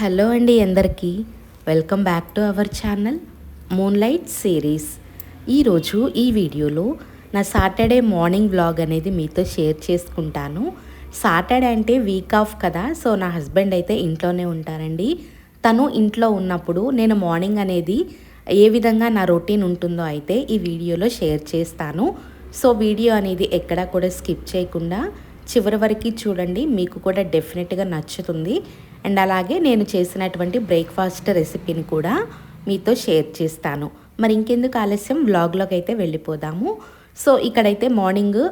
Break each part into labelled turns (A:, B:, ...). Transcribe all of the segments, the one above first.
A: Hello అండి అందరికీ. Welcome back to our channel Moonlight Series ఈరోజు ఈ వీడియోలో నా సాటర్డే మార్నింగ్ వ్లాగ్ అనేది మీతో షేర్ చేసుకుంటాను. సాటర్డే అంటే వీక్ ఆఫ్ కదా సో నా హస్బెండ్ అయితే ఇంట్లోనే ఉంటారండి. తను ఇంట్లో ఉన్నప్పుడు నేను మార్నింగ్ అనేది ఏ విధంగా నా రొటీన్ ఉంటుందో అయితే ఈ వీడియోలో షేర్ చేస్తాను. సో వీడియో అనేది ఎక్కడా కూడా స్కిప్ చేయకుండా చివరి వరకు చూడండి మీకు కూడా డెఫినెట్గా నచ్చుతుంది. అండ్ అలాగే నేను చేసినటువంటి బ్రేక్ఫాస్ట్ రెసిపీని కూడా మీతో షేర్ చేస్తాను. మరి ఇంకెందుకు ఆలస్యం? వ్లాగ్లోకి అయితే వెళ్ళిపోదాము. సో ఇక్కడైతే మార్నింగ్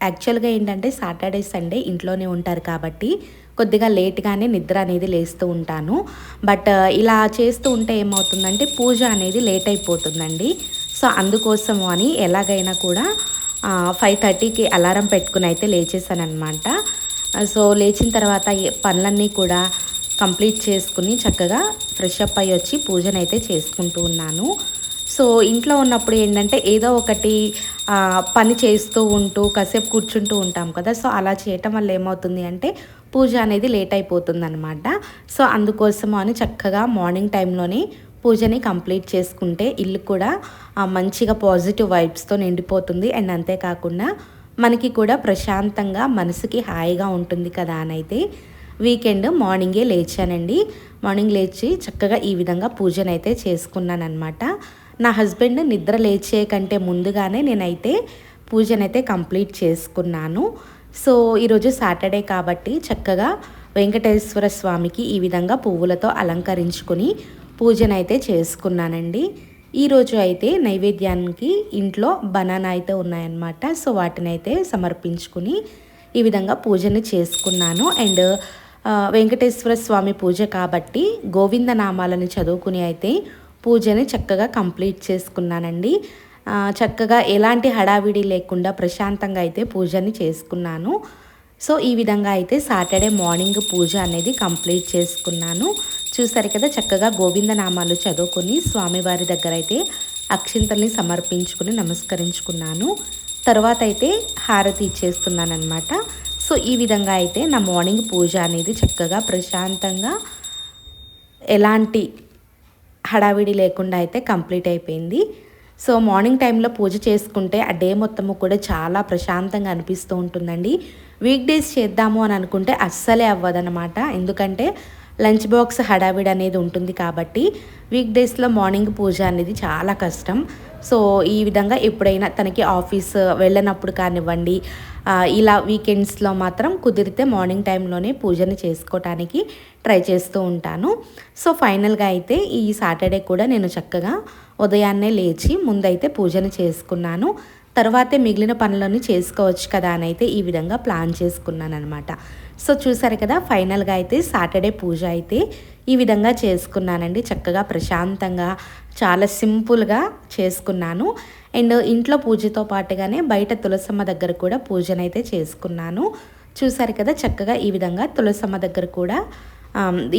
A: యాక్చువల్గా ఏంటంటే సాటర్డే సండే ఇంట్లోనే ఉంటారు కాబట్టి కొద్దిగా లేట్గానే నిద్ర అనేది లేస్తూ ఉంటాను. బట్ uh, ఇలా చేస్తూ ఉంటే ఏమవుతుందంటే పూజ అనేది లేట్ అయిపోతుందండి. సో అందుకోసము అని ఎలాగైనా కూడా ఫైవ్ థర్టీకి అలారం పెట్టుకుని అయితే లేచేసాను అనమాట సో లేచిన తర్వాత పనులన్నీ కూడా కంప్లీట్ చేసుకుని చక్కగా ఫ్రెష్ అప్ అయ్యి వచ్చి పూజనైతే అయితే చేసుకుంటూ ఉన్నాను. సో ఇంట్లో ఉన్నప్పుడు ఏంటంటే ఏదో ఒకటి పని చేస్తూ ఉంటూ కాసేపు కూర్చుంటూ ఉంటాం కదా. సో అలా చేయటం వల్ల ఏమవుతుంది అంటే పూజ అనేది లేట్ అయిపోతుంది అనమాట సో అందుకోసము అని చక్కగా మార్నింగ్ టైంలోనే పూజని కంప్లీట్ చేసుకుంటే ఇల్లు కూడా మంచిగా పాజిటివ్ వైబ్స్తో నిండిపోతుంది. అండ్ అంతేకాకుండా మనకి కూడా ప్రశాంతంగా మనసుకి హాయిగా ఉంటుంది కదా అని అయితే వీకెండ్ మార్నింగే లేచానండి. మార్నింగ్ లేచి చక్కగా ఈ విధంగా పూజనైతే చేసుకున్నాను అనమాట నా హస్బెండ్ నిద్ర లేచే కంటే ముందుగానే నేనైతే పూజనైతే కంప్లీట్ చేసుకున్నాను. సో ఈరోజు సాటర్డే కాబట్టి చక్కగా వెంకటేశ్వర స్వామికి ఈ విధంగా పువ్వులతో అలంకరించుకొని పూజనైతే చేసుకున్నానండి. ఈరోజు అయితే నైవేద్యానికి ఇంట్లో బనానా అయితే ఉన్నాయన్నమాట. సో వాటిని అయితే సమర్పించుకుని ఈ విధంగా పూజని చేసుకున్నాను. అండ్ వెంకటేశ్వర స్వామి పూజ కాబట్టి గోవింద నామాలను చదువుకుని అయితే పూజని చక్కగా కంప్లీట్ చేసుకున్నానండి. చక్కగా ఎలాంటి హడావిడి లేకుండా ప్రశాంతంగా అయితే పూజని చేసుకున్నాను. సో ఈ విధంగా అయితే సాటర్డే మార్నింగ్ పూజ అనేది కంప్లీట్ చేసుకున్నాను. చూసారు కదా చక్కగా గోవింద నామాలు చదువుకొని స్వామివారి దగ్గర అయితే అక్షింతల్ని సమర్పించుకుని నమస్కరించుకున్నాను. తర్వాత అయితే హారతి ఇచ్చేస్తున్నాను అనమాట సో ఈ విధంగా అయితే నా మార్నింగ్ పూజ అనేది చక్కగా ప్రశాంతంగా ఎలాంటి హడావిడి లేకుండా అయితే కంప్లీట్ అయిపోయింది. సో మార్నింగ్ టైంలో పూజ చేసుకుంటే ఆ డే మొత్తము కూడా చాలా ప్రశాంతంగా అనిపిస్తూ ఉంటుందండి. వీక్ డేస్ చేద్దాము అని అనుకుంటే అస్సలే అవ్వదనమాట ఎందుకంటే లంచ్ బాక్స్ హడావిడి అనేది ఉంటుంది కాబట్టి వీక్ డేస్లో మార్నింగ్ పూజ అనేది చాలా కష్టం. సో ఈ విధంగా ఎప్పుడైనా తనకి ఆఫీస్ వెళ్ళినప్పుడు కానివ్వండి ఇలా వీకెండ్స్లో మాత్రం కుదిరితే మార్నింగ్ టైంలోనే పూజని చేసుకోవటానికి ట్రై చేస్తూ ఉంటాను. సో ఫైనల్గా అయితే ఈ సాటర్డే కూడా నేను చక్కగా ఉదయాన్నే లేచి ముందైతే పూజను చేసుకున్నాను. తర్వాతే మిగిలిన పనులను చేసుకోవచ్చు కదా అని అయితే ఈ విధంగా ప్లాన్ చేసుకున్నాను అనమాట సో చూసారు కదా ఫైనల్గా అయితే సాటర్డే పూజ అయితే ఈ విధంగా చేసుకున్నానండి. చక్కగా ప్రశాంతంగా చాలా సింపుల్గా చేసుకున్నాను. అండ్ ఇంట్లో పూజతో పాటుగానే బయట తులసమ్మ దగ్గర కూడా పూజనైతే చేసుకున్నాను. చూసారు కదా చక్కగా ఈ విధంగా తులసమ్మ దగ్గర కూడా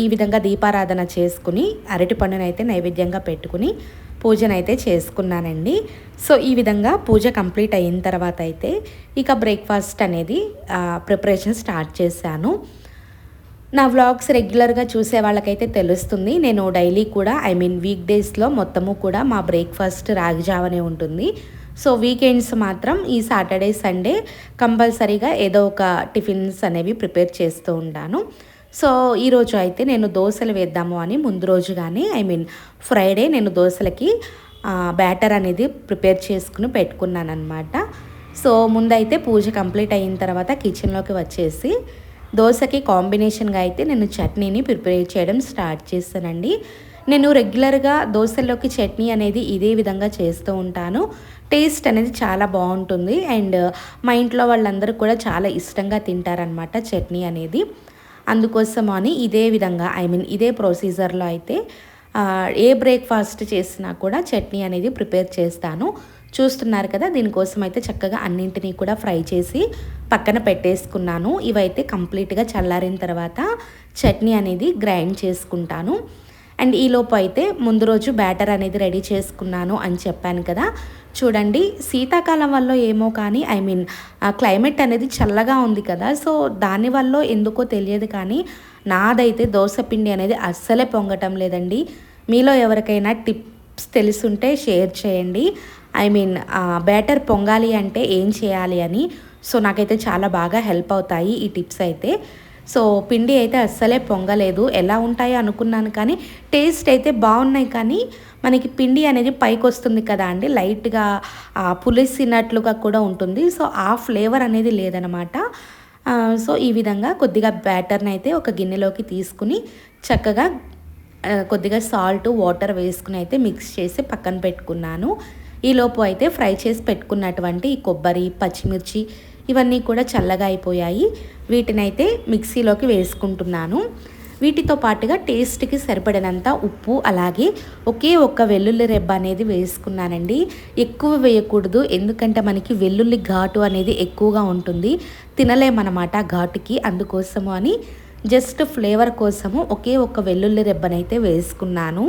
A: ఈ విధంగా దీపారాధన చేసుకుని అరటి పండునైతే నైవేద్యంగా పెట్టుకుని పూజనైతే చేసుకున్నానండి. సో ఈ విధంగా పూజ కంప్లీట్ అయిన తర్వాత అయితే ఇక బ్రేక్ఫాస్ట్ అనేది ప్రిపరేషన్ స్టార్ట్ చేశాను. నా వ్లాగ్స్ రెగ్యులర్గా చూసే వాళ్ళకైతే తెలుస్తుంది. నేను డైలీ కూడా ఐ మీన్ వీక్ డేస్లో మొత్తము కూడా మా బ్రేక్ఫాస్ట్ రాగిజావనే ఉంటుంది. సో వీకెండ్స్ మాత్రం ఈ సాటర్డే సండే కంపల్సరీగా ఏదో ఒక టిఫిన్స్ అనేవి ప్రిపేర్ చేస్తూ ఉంటాను. సో ఈరోజు అయితే నేను దోశలు వేద్దాము అని ముందు రోజు కానీ ఐ మీన్ ఫ్రైడే నేను దోశలకి బ్యాటర్ అనేది ప్రిపేర్ చేసుకుని పెట్టుకున్నాను అనమాట సో ముందైతే పూజ కంప్లీట్ అయిన తర్వాత కిచెన్లోకి వచ్చేసి దోశకి కాంబినేషన్గా అయితే నేను చట్నీని ప్రిపేర్ చేయడం స్టార్ట్ చేస్తానండి. నేను రెగ్యులర్గా దోశల్లోకి చట్నీ అనేది ఇదే విధంగా చేస్తూ ఉంటాను. టేస్ట్ అనేది చాలా బాగుంటుంది అండ్ మా ఇంట్లో వాళ్ళందరూ కూడా చాలా ఇష్టంగా తింటారనమాట చట్నీ అనేది. అందుకోసం అని ఇదే విధంగా ఐ మీన్ ఇదే ప్రొసీజర్లో అయితే ఏ బ్రేక్ఫాస్ట్ చేసినా కూడా చట్నీ అనేది ప్రిపేర్ చేస్తాను. చూస్తున్నారు కదా దీనికోసం అయితే చక్కగా అన్నింటినీ కూడా ఫ్రై చేసి పక్కన పెట్టేసుకున్నాను. ఇవైతే కంప్లీట్గా చల్లారిన తర్వాత చట్నీ అనేది గ్రైండ్ చేసుకుంటాను. అండ్ ఈలోపు అయితే ముందు రోజు బ్యాటర్ అనేది రెడీ చేసుకున్నాను అని చెప్పాను కదా. చూడండి శీతాకాలం వల్ల ఏమో కానీ ఐ మీన్ క్లైమేట్ అనేది చల్లగా ఉంది కదా. సో దానివల్ల ఎందుకో తెలియదు కానీ నాదైతే దోశ పిండి అనేది అస్సలే పొంగటం లేదండి. మీలో ఎవరికైనా టిప్స్ తెలుసుంటే షేర్ చేయండి. ఐ మీన్ బ్యాటర్ పొంగాలి అంటే ఏం చేయాలి అని. సో నాకైతే చాలా బాగా హెల్ప్ అవుతాయి ఈ టిప్స్ అయితే. సో పిండి అయితే అస్సలే పొంగలేదు. ఎలా ఉంటాయో అనుకున్నాను కానీ టేస్ట్ అయితే బాగున్నాయి కానీ మనకి పిండి అనేది పైకి వస్తుంది కదా అండి. లైట్గా పులిసినట్లుగా కూడా ఉంటుంది. సో ఆ ఫ్లేవర్ అనేది లేదనమాట. సో ఈ విధంగా కొద్దిగా బ్యాటర్ని అయితే ఒక గిన్నెలోకి తీసుకుని చక్కగా కొద్దిగా సాల్ట్ వాటర్ వేసుకుని అయితే మిక్స్ చేసి పక్కన పెట్టుకున్నాను. ఈలోపు అయితే ఫ్రై చేసి పెట్టుకున్నటువంటి ఈ కొబ్బరి పచ్చిమిర్చి ఇవన్నీ కూడా చల్లగా అయిపోయాయి. వీటినైతే మిక్సీలోకి వేసుకుంటున్నాను. వీటితో పాటుగా టేస్ట్కి సరిపడినంత ఉప్పు అలాగే ఒకే ఒక్క వెల్లుల్లి రెబ్బ అనేది వేసుకున్నానండి. ఎక్కువ వేయకూడదు ఎందుకంటే మనకి వెల్లుల్లి ఘాటు అనేది ఎక్కువగా ఉంటుంది. తినలేమన్నమాట ఘాటుకి అందుకోసము అని. జస్ట్ ఫ్లేవర్ కోసము ఒకే ఒక్క వెల్లుల్లి రెబ్బనైతే వేసుకున్నాను.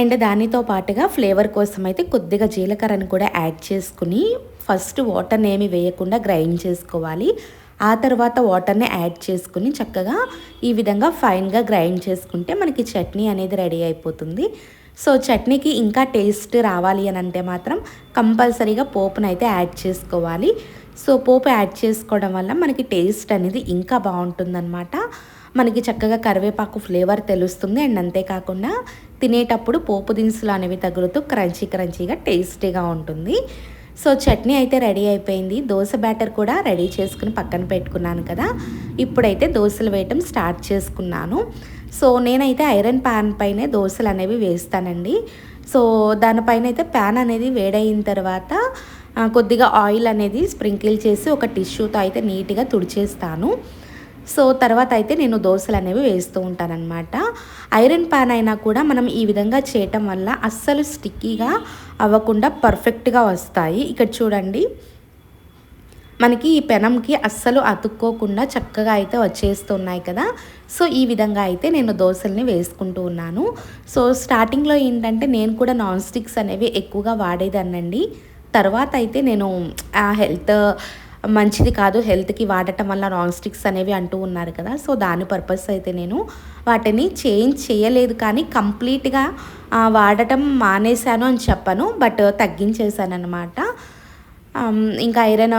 A: అండ్ దానితో పాటుగా ఫ్లేవర్ కోసం అయితే కొద్దిగా జీలకర్రను కూడా యాడ్ చేసుకుని ఫస్ట్ వాటర్ని ఏమి వేయకుండా గ్రైండ్ చేసుకోవాలి. ఆ తర్వాత వాటర్ని యాడ్ చేసుకుని చక్కగా ఈ విధంగా ఫైన్గా గ్రైండ్ చేసుకుంటే మనకి చట్నీ అనేది రెడీ అయిపోతుంది. సో చట్నీకి ఇంకా టేస్ట్ రావాలి అని అంటే మాత్రం కంపల్సరీగా పోపునైతే యాడ్ చేసుకోవాలి. సో పోపు యాడ్ చేసుకోవడం వల్ల మనకి టేస్ట్ అనేది ఇంకా బాగుంటుందన్నమాట. మనకి చక్కగా కరివేపాకు ఫ్లేవర్ తెలుస్తుంది. అండ్ అంతేకాకుండా తినేటప్పుడు పోపు దినుసులు అనేవి తగులుతూ క్రంచీ క్రంచీగా టేస్టీగా ఉంటుంది. సో చట్నీ అయితే రెడీ అయిపోయింది. దోశ బ్యాటర్ కూడా రెడీ చేసుకుని పక్కన పెట్టుకున్నాను కదా. ఇప్పుడైతే దోశలు వేయటం స్టార్ట్ చేసుకున్నాను. సో నేనైతే ఐరన్ ప్యాన్ పైనే దోశలు అనేవి వేస్తానండి. సో దానిపైన అయితే ప్యాన్ అనేది వేడయిన తర్వాత కొద్దిగా ఆయిల్ అనేది స్ప్రింకిల్ చేసి ఒక టిష్యూతో అయితే నీట్గా తుడిచేస్తాను. సో తర్వాత అయితే నేను దోశలు అనేవి వేస్తూ ఉంటానన్నమాట. ఐరన్ పాన్ అయినా కూడా మనం ఈ విధంగా చేయటం వల్ల అస్సలు స్టిక్కీగా అవ్వకుండా పర్ఫెక్ట్గా వస్తాయి. ఇక్కడ చూడండి. మనకి ఈ పెనంకి అస్సలు అతుక్కోకుండా చక్కగా అయితే వచ్చేస్తున్నాయి కదా. సో ఈ విధంగా అయితే నేను దోశల్ని వేసుకుంటూ ఉన్నాను. సో స్టార్టింగ్లో ఏంటంటే నేను కూడా నాన్ స్టిక్స్ అనేవి ఎక్కువగా వాడేదాన్నండి. తర్వాత అయితే నేను ఆ హెల్త్ మంచిది కాదు హెల్త్కి వాడటం వల్ల రాంగ్ స్టిక్స్ అనేవి అంటూ ఉన్నారు కదా. సో దాని పర్పస్ అయితే నేను వాటిని చేంజ్ చేయలేదు కానీ కంప్లీట్గా వాడటం మానేశాను అని చెప్పను బట్ తగ్గించేశాను అనమాట ఇంకా ఐరన్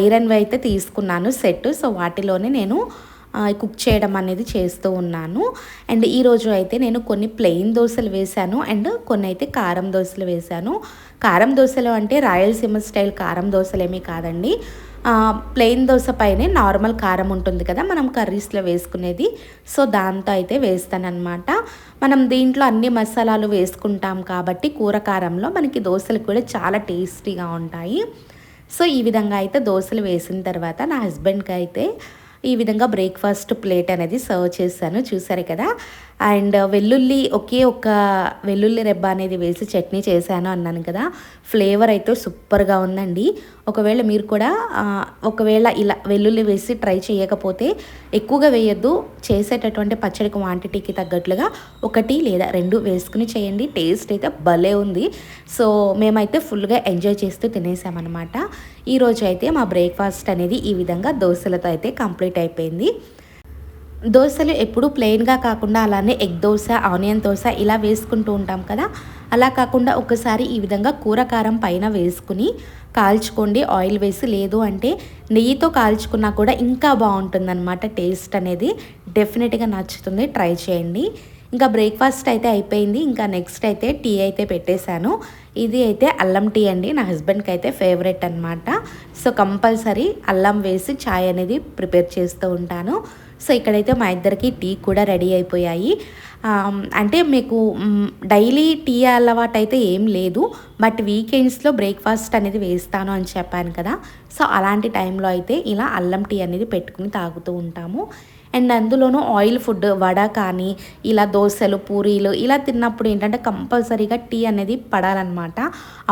A: ఐరన్ అయితే తీసుకున్నాను సెట్. సో వాటిలోనే నేను కుక్ చేయడం అనేది చేస్తూ ఉన్నాను. అండ్ ఈరోజు అయితే నేను కొన్ని ప్లెయిన్ దోశలు వేశాను. అండ్ కొన్ని అయితే కారం దోశలు వేశాను. కారం దోశలు అంటే రాయలసీమ స్టైల్ కారం దోశలేమీ కాదండి. ప్లెయిన్ దోశ పైనే నార్మల్ కారం ఉంటుంది కదా మనం కర్రీస్లో వేసుకునేది. సో దాంతో అయితే వేస్తానమాట మనం దీంట్లో అన్ని మసాలాలు వేసుకుంటాం కాబట్టి కూర కారంలో మనకి దోశలు కూడా చాలా టేస్టీగా ఉంటాయి. సో ఈ విధంగా అయితే దోశలు వేసిన తర్వాత నా హస్బెండ్కి అయితే ఈ విధంగా బ్రేక్ఫాస్ట్ ప్లేట్ అనేది సర్వ్ చేశాను. చూసారు కదా? అండ్ వెల్లుల్లి ఒకే ఒక వెల్లుల్లి రెబ్బ అనేది వేసి చట్నీ చేశాను అన్నాను కదా. ఫ్లేవర్ అయితే సూపర్గా ఉందండి. ఒకవేళ మీరు కూడా ఒకవేళ ఇలా వెల్లుల్లి వేసి ట్రై చేయకపోతే ఎక్కువగా వేయొద్దు. చేసేటటువంటి పచ్చడి క్వాంటిటీకి తగ్గట్లుగా ఒకటి లేదా రెండు వేసుకుని చేయండి. టేస్ట్ అయితే భలే ఉంది. సో మేమైతే ఫుల్గా ఎంజాయ్ చేస్తూ తినేసామన్నమాట. ఈరోజు అయితే మా బ్రేక్ఫాస్ట్ అనేది ఈ విధంగా దోశలతో అయితే కంప్లీట్ అయిపోయింది. దోశలు ఎప్పుడు ప్లెయిన్గా కాకుండా అలానే ఎగ్ దోశ ఆనియన్ దోశ ఇలా వేసుకుంటూ ఉంటాం కదా. అలా కాకుండా ఒకసారి ఈ విధంగా కూరకారం పైన వేసుకుని కాల్చుకోండి. ఆయిల్ వేసి లేదు అంటే నెయ్యితో కాల్చుకున్నా కూడా ఇంకా బాగుంటుందన్నమాట టేస్ట్ అనేది. డెఫినెట్గా నచ్చుతుంది. ట్రై చేయండి. ఇంకా బ్రేక్ఫాస్ట్ అయితే అయిపోయింది. ఇంకా నెక్స్ట్ అయితే టీ అయితే పెట్టేశాను. ఇది అయితే అల్లం టీ అండి. నా హస్బెండ్కి అయితే ఫేవరెట్ అనమాట సో కంపల్సరీ అల్లం వేసి ఛాయ్ అనేది ప్రిపేర్ చేస్తూ ఉంటాను. సో ఇక్కడైతే మా ఇద్దరికి టీ కూడా రెడీ అయిపోయాయి. అంటే మీకు డైలీ టీ అలవాటు అయితే ఏం లేదు. బట్ వీకెండ్స్లో బ్రేక్ఫాస్ట్ అనేది వేస్తాను అని చెప్పాను కదా. సో అలాంటి టైంలో అయితే ఇలా అల్లం టీ అనేది పెట్టుకుని తాగుతూ ఉంటాము. అండ్ అందులోనూ ఆయిల్ ఫుడ్ వడ కానీ ఇలా దోశలు పూరీలు ఇలా తిన్నప్పుడు ఏంటంటే కంపల్సరీగా టీ అనేది పడాలన్నమాట.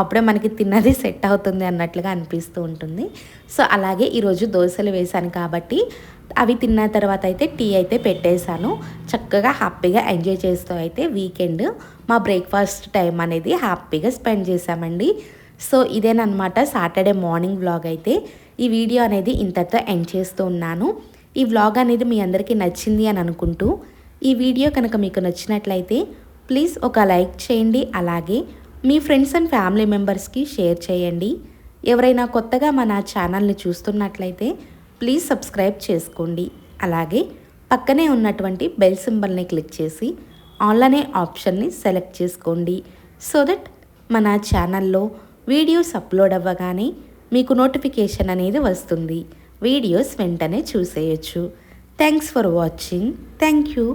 A: అప్పుడే మనకి తిన్నది సెట్ అవుతుంది అన్నట్లుగా అనిపిస్తూ ఉంటుంది. సో అలాగే ఈరోజు దోశలు వేశాను కాబట్టి అవి తిన్న తర్వాత అయితే టీ అయితే పెట్టేశాను. చక్కగా హ్యాపీగా ఎంజాయ్ చేస్తూ అయితే వీకెండ్ మా బ్రేక్ఫాస్ట్ టైం అనేది హ్యాపీగా స్పెండ్ చేశామండి. సో ఇదేనమాట సాటర్డే మార్నింగ్ వ్లాగ్ అయితే. ఈ వీడియో అనేది ఇంతతో ఎండ్ చేస్తూ ఉన్నాను. ఈ వ్లాగ్ అనేది మీ అందరికీ నచ్చింది అని అనుకుంటూ ఈ వీడియో కనుక మీకు నచ్చినట్లయితే ప్లీజ్ ఒక లైక్ చేయండి. అలాగే మీ ఫ్రెండ్స్ అండ్ ఫ్యామిలీ మెంబర్స్కి షేర్ చేయండి. ఎవరైనా కొత్తగా మన ఛానల్ని చూస్తున్నట్లయితే ప్లీజ్ సబ్స్క్రైబ్ చేసుకోండి. అలాగే పక్కనే ఉన్నటువంటి బెల్ సింబల్ని క్లిక్ చేసి ఆన్లైన్ ఆప్షన్ని సెలెక్ట్ చేసుకోండి. సో దట్ మన ఛానల్లో వీడియోస్ అప్లోడ్ అవ్వగానే మీకు నోటిఫికేషన్ అనేది వస్తుంది. వీడియోస్ వెంటనే చూసేయచ్చు. Thanks for watching thank you